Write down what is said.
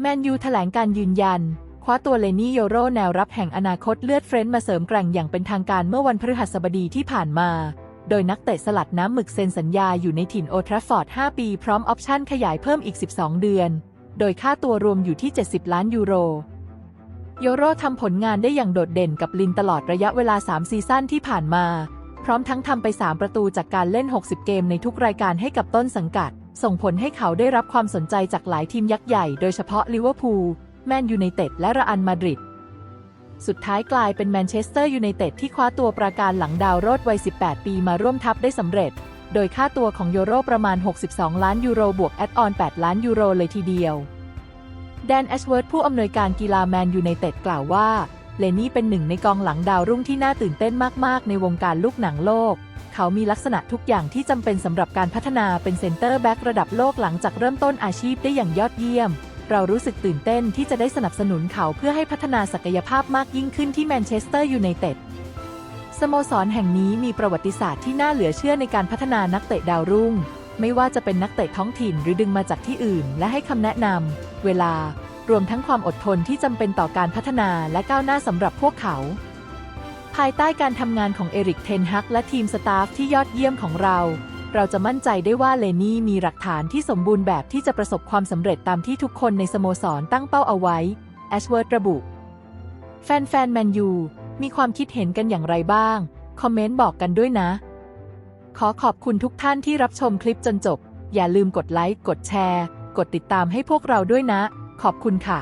แมนยูแถลงการยืนยัน คว้าตัวเลนี่โยโรแนวรับแห่งอนาคตเลือดเฟรนด์มาเสริมแกร่งอย่างเป็นทางการเมื่อวันพฤหัสบดีที่ผ่านมา โดยนักเตะสลัดน้ำหมึกเซ็นสัญญาอยู่ในถิ่นโอทราฟอร์ด 5 ปี พร้อมออปชั่นขยายเพิ่มอีก 12 เดือน โดยค่าตัวรวมอยู่ที่ 70 ล้านยูโร โยโรทำผลงานได้อย่างโดดเด่นกับลินตลอดระยะเวลา 3 ซีซั่นที่ผ่านมา พร้อมทั้งทำไป 3 ประตูจากการเล่น 60 เกมในทุกรายการให้กับต้นสังกัด ส่งผลให้เขาได้รับความสนใจจากหลายทีมยักษ์ใหญ่โดยเฉพาะลิเวอร์พูล แมนยูไนเต็ด และรอันมาดริด สุดท้ายกลายเป็นแมนเชสเตอร์ยูไนเต็ดที่คว้าตัวประการหลังดาวโรดวัย 18 ปีมาร่วมทัพได้สำเร็จ โดยค่าตัวของโยโรประมาณ 62 ล้านยูโรบวกแอดออน 8 ล้านยูโรเลยทีเดียว แดนแอชเวิร์ธผู้อำนวยการกีฬาแมนยูไนเต็ดกล่าวว่า เลนี่เป็นหนึ่งในกองหลังดาวรุ่งที่น่าตื่นเต้นมาก ๆ ในวงการลูกหนังโลก เขามีลักษณะทุกอย่างที่จำเป็นสำหรับการพัฒนาเป็นเซนเตอร์แบ็กระดับโลกหลังจากเริ่มต้นอาชีพได้อย่างยอดเยี่ยม เรารู้สึกตื่นเต้นที่จะได้สนับสนุนเขาเพื่อให้พัฒนาศักยภาพมากยิ่งขึ้นที่แมนเชสเตอร์ยูไนเต็ดสโมสรแห่งนี้มีประวัติศาสตร์ที่น่าเหลือเชื่อในการพัฒนานักเตะดาวรุ่ง ไม่ว่าจะเป็นนักเตะท้องถิ่นหรือดึงมาจากที่อื่น และให้คำแนะนำเวลา รวมทั้งความอดทนที่จำเป็นต่อการพัฒนาและก้าวหน้าสำหรับพวกเขา ภายใต้การทำงานของเอริกเทนฮักและทีมสตาฟที่ยอดเยี่ยมของเรา เราจะมั่นใจได้ว่าเลนี่มีหลักฐานที่สมบูรณ์แบบที่จะประสบความสำเร็จตามที่ทุกคนในสโมสรตั้งเป้าเอาไว้แอชเวิร์ดระบุ แฟนๆแมนยูมีความคิดเห็นกันอย่างไรบ้าง คอมเมนต์บอกกันด้วยนะ ขอขอบคุณทุกท่านที่รับชมคลิปจนจบ อย่าลืมกดไลค์ กดแชร์ กดติดตามให้พวกเราด้วยนะ ขอบคุณค่ะ